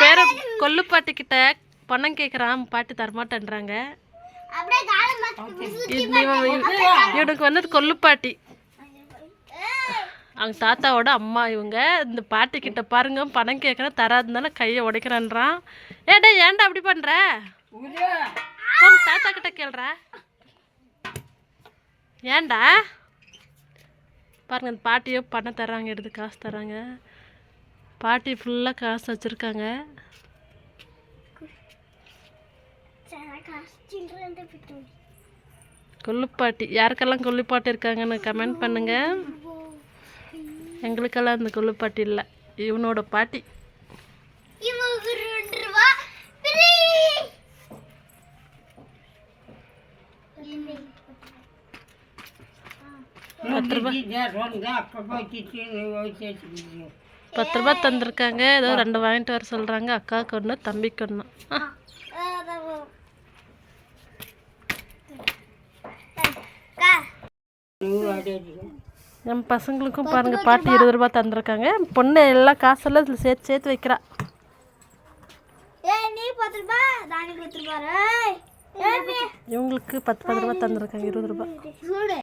பேர கொல்லு பாட்டி கிட்ட பணம் கேட்குறான் பாட்டி தரமாட்டேன்றாங்க இவனுக்கு வந்தது கொல்லு பாட்டி அவங்க தாத்தாவோட அம்மா இவங்க இந்த பாட்டி கிட்ட பாருங்க பணம் கேட்குறேன் தராதுனால கையை உடைக்கிறேன்றான். ஏடா ஏன்டா அப்படி பண்ற? உங்க தாத்தா கிட்ட கேள்ற. ஏன்டா? பாருங்க இந்த பாட்டியோ பணம் தராங்க எடுத்து காசு தராங்க பாட்டி ஃபுல்லாக காசு வச்சுருக்காங்க. கொல்லுப்பாட்டி யாருக்கெல்லாம் கொல்லுப்பாட்டி இருக்காங்கன்னு கமெண்ட் பண்ணுங்க. எங்களுக்கெல்லாம் இந்த கொல்லுப்பாட்டி இல்லை. இவனோட பாட்டி. பத்து ரூபாய் பத்து ரூபாய் தந்திருக்காங்க. ஏதோ ரெண்டு வாங்கிட்டு வர சொல்கிறாங்க அக்காவுக்கு ஒன்று தம்பிக்கு ஒன்று என் பசங்களுக்கும் பாருங்க பாட்டி இருபது ரூபாய் தந்திருக்காங்க. பொண்ணு எல்லா காசெல்லாம் இதில் சேர்த்து சேர்த்து வைக்கிறா. பத்து ரூபா பத்து ரூபா இவங்களுக்கு பத்து பத்து ரூபாய் தந்திருக்காங்க இருபது ரூபாய் சூடு.